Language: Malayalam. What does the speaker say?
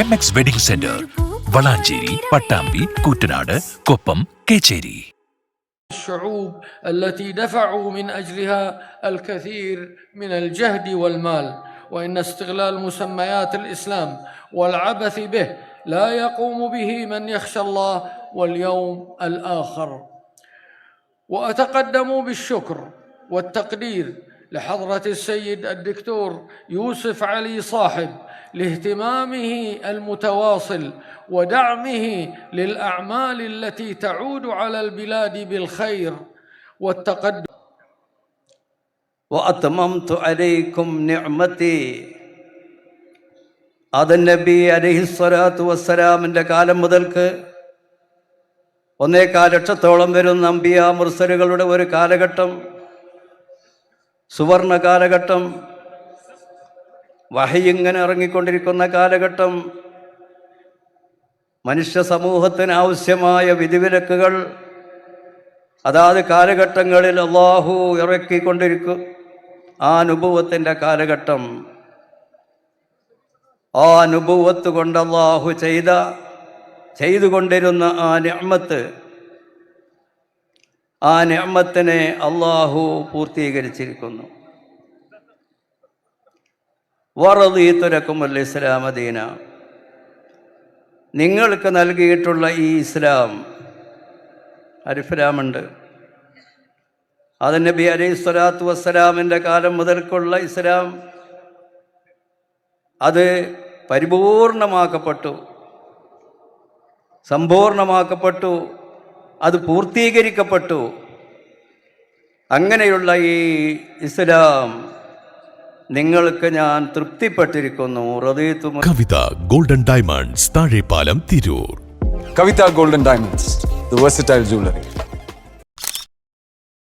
M X wedding centre Valanchery Pattambi Koottanad Koppam Kechery الشعوب التي دفعوا من اجلها الكثير من الجهد والمال وان استغلال مسميات الاسلام والعبث به لا يقوم به من يخشى الله واليوم الاخر واتقدم بالشكر والتقدير لحضره السيد الدكتور يوسف علي صاحب لاهتمامه المتواصل ودعمه للاعمال التي تعود على البلاد بالخير والتقدم وأتممت عليكم نعمتي Adam നബി അലഹിസ്വലാത്തു വസ്സലാമിൻ്റെ കാലം മുതൽക്ക് ഒന്നേകാൽ ലക്ഷത്തോളം വരുന്ന അമ്പിയ മുർസലുകളുടെ ഒരു കാലഘട്ടം സുവർണ കാലഘട്ടം വഹയിങ്ങനെ ഇറങ്ങിക്കൊണ്ടിരിക്കുന്ന കാലഘട്ടം മനുഷ്യ സമൂഹത്തിന് ആവശ്യമായ വിധിവിലക്കുകൾ അതാത് കാലഘട്ടങ്ങളിൽ അള്ളാഹു ഇറക്കിക്കൊണ്ടിരിക്കും ആ അനുഭവത്തിന്റെ കാലഘട്ടം. ആ അനുഭവത്ത് കൊണ്ട് അള്ളാഹു ചെയ്ത ചെയ്തുകൊണ്ടിരുന്ന ആ ഞമ്മത്ത് ആ ഞമ്മത്തിനെ അള്ളാഹു പൂർത്തീകരിച്ചിരിക്കുന്നു. ഇസ്ലാം അദീന നിങ്ങൾക്ക് നൽകിയിട്ടുള്ള ഈ ഇസ്ലാം അരിഫ്ലാമുണ്ട്. അത് നബി അലൈഹി സ്വലാത്തു വസ്സലാമിന്റെ കാലം മുതൽക്കുള്ള ഇസ്ലാം. അത് പരിപൂർണമാക്കപ്പെട്ടു. സമ്പൂർണമാക്കപ്പെട്ടു. അത് പൂർത്തീകരിക്കപ്പെട്ടു. അങ്ങനെയുള്ള ഈ ഇസ്ലാം നിങ്ങൾക്ക് ഞാൻ തൃപ്തിപ്പെട്ടിരിക്കുന്നു. Kavitha golden diamonds Thazhepalam Tirur. Kavitha golden diamonds the versatile jewelry.